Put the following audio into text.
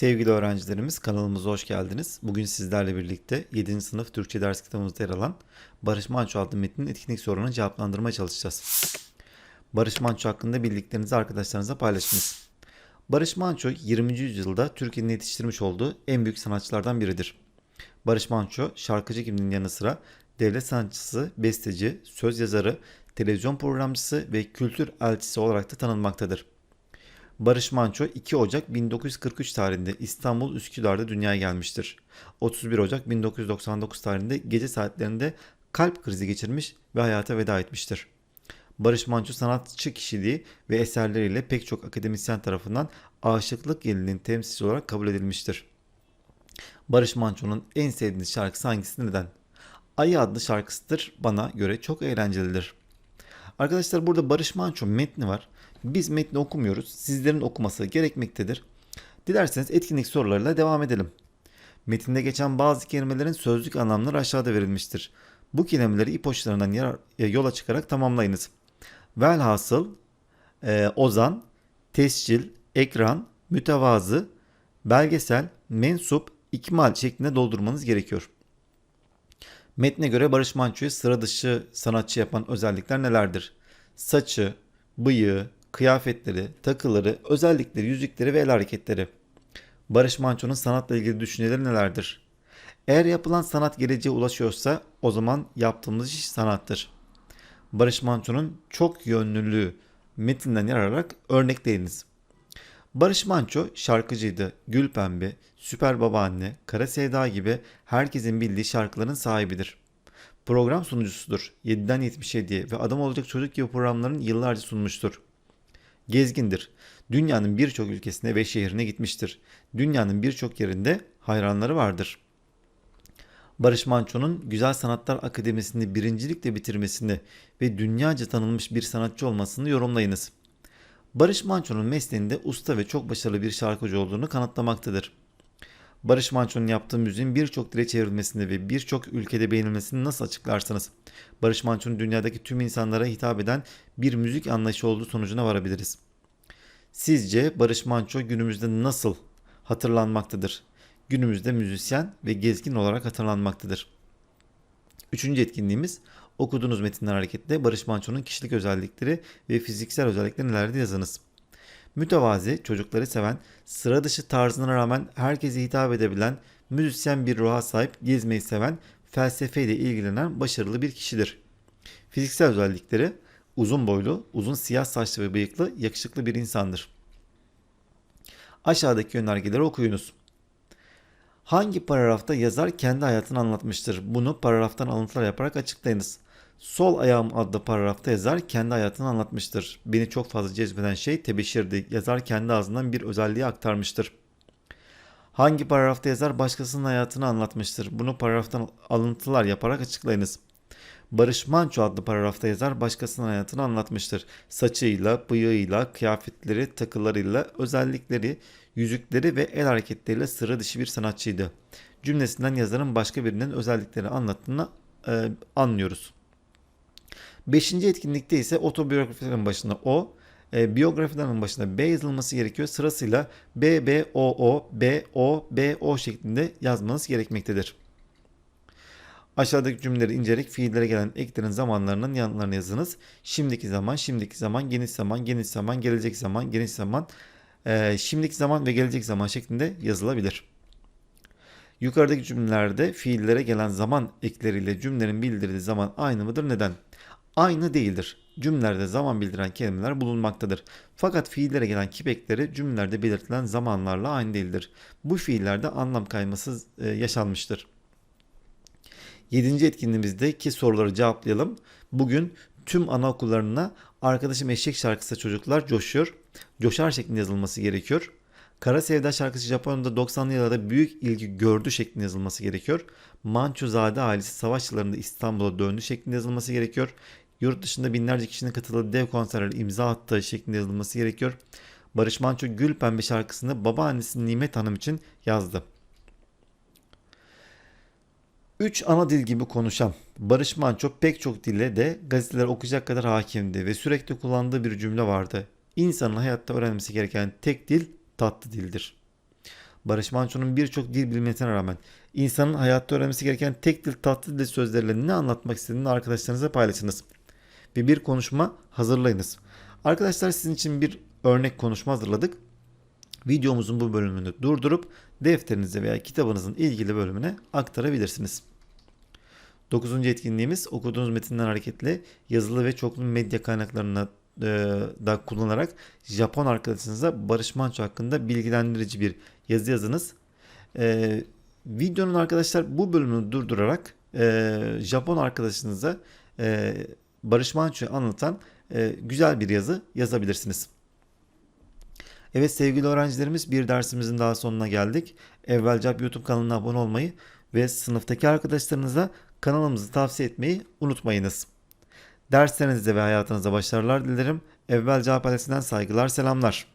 Sevgili öğrencilerimiz kanalımıza hoş geldiniz. Bugün sizlerle birlikte 7. sınıf Türkçe ders kitabımızda yer alan Barış Manço adlı metnin etkinlik sorununu cevaplandırmaya çalışacağız. Barış Manço hakkında bildiklerinizi arkadaşlarınızla paylaşınız. Barış Manço 20. yüzyılda Türkiye'nin yetiştirmiş olduğu en büyük sanatçılardan biridir. Barış Manço şarkıcı kimliğinin yanı sıra devlet sanatçısı, besteci, söz yazarı, televizyon programcısı ve kültür elçisi olarak da tanınmaktadır. Barış Manço 2 Ocak 1943 tarihinde İstanbul Üsküdar'da dünyaya gelmiştir. 31 Ocak 1999 tarihinde gece saatlerinde kalp krizi geçirmiş ve hayata veda etmiştir. Barış Manço sanatçı kişiliği ve eserleriyle pek çok akademisyen tarafından aşıklık yılının temsilcisi olarak kabul edilmiştir. Barış Manço'nun en sevdiğiniz şarkısı hangisi neden? Ayı adlı şarkısıdır. Bana göre çok eğlencelidir. Arkadaşlar burada Barış Manço metni var. Biz metni okumuyoruz. Sizlerin okuması gerekmektedir. Dilerseniz etkinlik sorularıyla devam edelim. Metinde geçen bazı kelimelerin sözlük anlamları aşağıda verilmiştir. Bu kelimeleri ipuçlarından e, yola çıkarak tamamlayınız. Velhasıl, e, ozan, tescil, ekran, mütevazı, belgesel, mensup, ikmal şeklinde doldurmanız gerekiyor. Metne göre Barış Manço'yu sıra dışı sanatçı yapan özellikler nelerdir? Saçı, bıyığı, kıyafetleri, takıları, özellikleri, yüzükleri ve el hareketleri. Barış Manço'nun sanatla ilgili düşünceleri nelerdir? Eğer yapılan sanat geleceğe ulaşıyorsa o zaman yaptığımız iş sanattır. Barış Manço'nun çok yönlülüğü metinden yarararak örnekleyiniz. Barış Manço şarkıcıydı. Gül Pembe, Süper Babaanne, Kara Sevda gibi herkesin bildiği şarkıların sahibidir. Program sunucusudur. 7'den 77'ye ve Adam Olacak Çocuk gibi programların yıllarca sunmuştur. Gezgindir. Dünyanın birçok ülkesine ve şehrine gitmiştir. Dünyanın birçok yerinde hayranları vardır. Barış Manço'nun Güzel Sanatlar Akademisi'ni birincilikle bitirmesini ve dünyaca tanınmış bir sanatçı olmasını yorumlayınız. Barış Manço'nun mesleğinde usta ve çok başarılı bir şarkıcı olduğunu kanıtlamaktadır. Barış Manço'nun yaptığı müziğin birçok dile çevrilmesini ve birçok ülkede beğenilmesini nasıl açıklarsınız? Barış Manço'nun dünyadaki tüm insanlara hitap eden bir müzik anlayışı olduğu sonucuna varabiliriz. Sizce Barış Manço günümüzde nasıl hatırlanmaktadır? Günümüzde müzisyen ve gezgin olarak hatırlanmaktadır. Üçüncü etkinliğimiz okuduğunuz metinden hareketle Barış Manço'nun kişilik özellikleri ve fiziksel özellikleri nelerdi yazınız. Mütevazi, çocukları seven, sıra dışı tarzına rağmen herkese hitap edebilen, müzisyen bir ruha sahip, gezmeyi seven, felsefeyle ilgilenen başarılı bir kişidir. Fiziksel özellikleri uzun boylu, uzun siyah saçlı ve bıyıklı, yakışıklı bir insandır. Aşağıdaki yönergeleri okuyunuz. Hangi paragrafta yazar kendi hayatını anlatmıştır? Bunu paragraftan alıntılar yaparak açıklayınız. Sol ayağım adlı paragrafta yazar kendi hayatını anlatmıştır. Beni çok fazla cezbeden şey tebeşirdi. Yazar kendi ağzından bir özelliği aktarmıştır. Hangi paragrafta yazar başkasının hayatını anlatmıştır? Bunu paragraftan alıntılar yaparak açıklayınız. Barış Manço adlı paragrafta yazar başkasının hayatını anlatmıştır. Saçıyla, bıyığıyla, kıyafetleri, takılarıyla, özellikleri, yüzükleri ve el hareketleriyle sıra dışı bir sanatçıydı. Cümlesinden yazarın başka birinin özellikleri anlattığını e, anlıyoruz. Beşinci etkinlikte ise otobiyografilerin başına O, e, biyografilerin başına B yazılması gerekiyor. Sırasıyla B, B, O, O, B, O, B, O şeklinde yazmanız gerekmektedir. Aşağıdaki cümleleri inceleyerek fiillere gelen eklerin zamanlarının yanlarına yazınız. Şimdiki zaman, şimdiki zaman, geniş zaman, geniş zaman, gelecek zaman, geniş zaman, e, şimdiki zaman ve gelecek zaman şeklinde yazılabilir. Yukarıdaki cümlelerde fiillere gelen zaman ekleriyle cümlenin bildirdiği zaman aynı mıdır? Neden? Aynı değildir. Cümlelerde zaman bildiren kelimeler bulunmaktadır. Fakat fiillere gelen kip ekleri cümlelerde belirtilen zamanlarla aynı değildir. Bu fiillerde anlam kayması e, yaşanmıştır. Yedinci etkinliğimizdeki soruları cevaplayalım. Bugün tüm anaokullarına arkadaşım eşek şarkısı çocuklar coşuyor. Coşar şeklinde yazılması gerekiyor. Kara Sevda şarkısı Japonya'da 90'lı yıllarda büyük ilgi gördü şeklinde yazılması gerekiyor. Mançozade ailesi savaş yıllarında İstanbul'a döndü şeklinde yazılması gerekiyor. Yurt dışında binlerce kişinin katıldığı dev konserlere imza attığı şeklinde yazılması gerekiyor. Barış Manço Gül Pembe şarkısını babaannesi Nimet Hanım için yazdı. Üç ana dil gibi konuşan Barış Manço pek çok dille de gazeteler okuyacak kadar hakimdi ve sürekli kullandığı bir cümle vardı. İnsanın hayatta öğrenmesi gereken tek dil tatlı dildir. Barış Manço'nun birçok dil bilmesine rağmen insanın hayatta öğrenmesi gereken tek dil tatlı dil sözleriyle ne anlatmak istediğini arkadaşlarınızla paylaşınız. Ve bir konuşma hazırlayınız. Arkadaşlar sizin için bir örnek konuşma hazırladık. Videomuzun bu bölümünü durdurup defterinize veya kitabınızın ilgili bölümüne aktarabilirsiniz. Dokuzuncu etkinliğimiz okuduğunuz metinden hareketle yazılı ve çoklu medya kaynaklarına e, da kullanarak Japon arkadaşınıza Barış Manço hakkında bilgilendirici bir yazı yazınız. E, videonun arkadaşlar bu bölümünü durdurarak e, Japon arkadaşınıza e, Barış Manço'yu anlatan e, güzel bir yazı yazabilirsiniz. Evet sevgili öğrencilerimiz bir dersimizin daha sonuna geldik. Evvelcap YouTube kanalına abone olmayı ve sınıftaki arkadaşlarınıza kanalımızı tavsiye etmeyi unutmayınız. Derslerinizde ve hayatınızda başarılar dilerim. Evvelcap ailesinden saygılar selamlar.